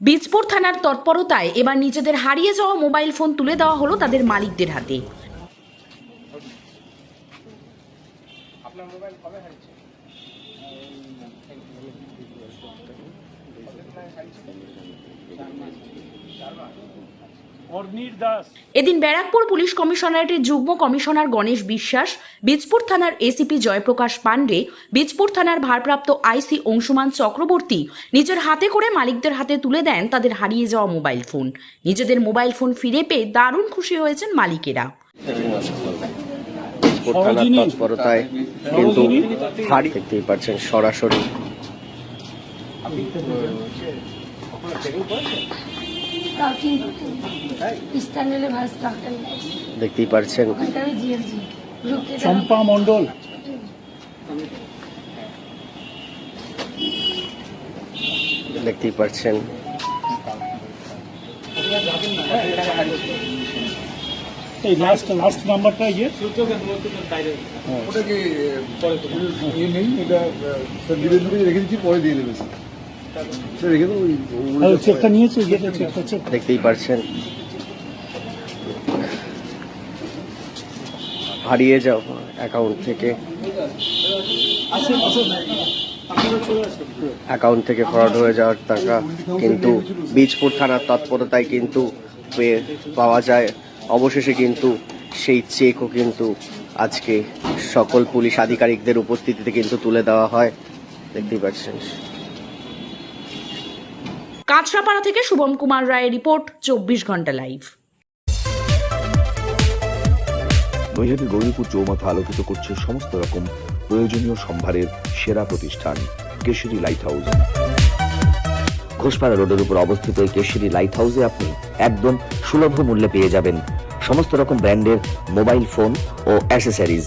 বীজপুর থানার তৎপরতায় এবার নিজেদের হারিয়ে যাওয়া মোবাইল ফোন তুলে দেওয়া হলো তাদের মালিকদের হাতে। এদিন ব্যারাকপুর পুলিশ কমিশনারেটের যুগ্ম কমিশনার গণেশ বিশ্বাস বীজপুর থানার এসিপি জয়প্রকাশ পাণ্ডে বীজপুর থানার ভারপ্রাপ্ত আইসি অংশুমান চক্রবর্তী নিজের হাতে করে মালিকদের হাতে তুলে দেন তাদের হারিয়ে যাওয়া মোবাইল ফোন। নিজেদের মোবাইল ফোন ফিরে পেয়ে দারুণ খুশি হয়েছেন মালিকেরা। স্পোর্ট থানার সরোজিনী। তৎপরতায় কিন্তু দেখতেই পাচ্ছেন সরাসরি। ভাই স্টার্টার দেখতেই পারছেন জিএলজি চম্পা মণ্ডল দেখতেই পাচ্ছেন এই লাস্ট লাস্ট নাম্বারটা ইয়ে ওটা কি ইয়ে নেই এটা রেখে দিচ্ছি পরে দিয়ে দেবে দেখতেই পাচ্ছেন হারিয়ে যাও অ্যাকাউন্ট থেকে। অ্যাকাউন্ট থেকে ফ্রড হয়ে যাওয়ার টাকা কিন্তু বীজপুর থানার তৎপরতায় কিন্তু পাওয়া যায়। অবশেষে কিন্তু সেই চেকও কিন্তু আজকে সকল পুলিশ আধিকারিকদের উপস্থিতিতে কিন্তু তুলে দেওয়া হয়। দেখতেই পাচ্ছেন। কাঁচরাপাড়া থেকে শুভম কুমার রায়ের রিপোর্ট, চব্বিশ ঘণ্টা লাইভ। নৈহাটি গৌরীপুর চৌমাথা আলোকিত করছে সমস্ত রকম প্রয়োজনীয় সম্ভারের সেরা প্রতিষ্ঠান, কেশরী লাইট হাউস ঘোষপাড়া রোডের উপর অবস্থিত এই কেশরী লাইট হাউসে আপনি একদম সুলভ মূল্যে পেয়ে যাবেন সমস্ত রকম ব্র্যান্ডের মোবাইল ফোন ও অ্যাসেসরিজ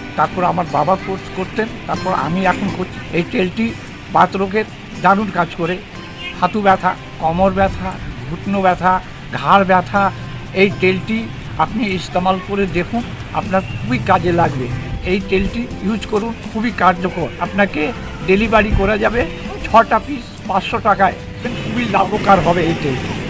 তারপর আমার বাবা কোর্স করতেন, তারপর আমি এখন করছি। এই তেলটি বাত রোগের দারুণ কাজ করে। হাঁটু ব্যথা, কোমর ব্যথা, ঘুটনো ব্যথা, ঘাড় ব্যথা, এই তেলটি আপনি ইস্তেমাল করে দেখুন, আপনার খুবই কাজে লাগবে। এই তেলটি ইউজ করুন, খুবই কার্যকর। আপনাকে ডেলিভারি করা যাবে ছটা পিস পাঁচশো টাকায়। খুবই লাভকার হবে এই তেলটি।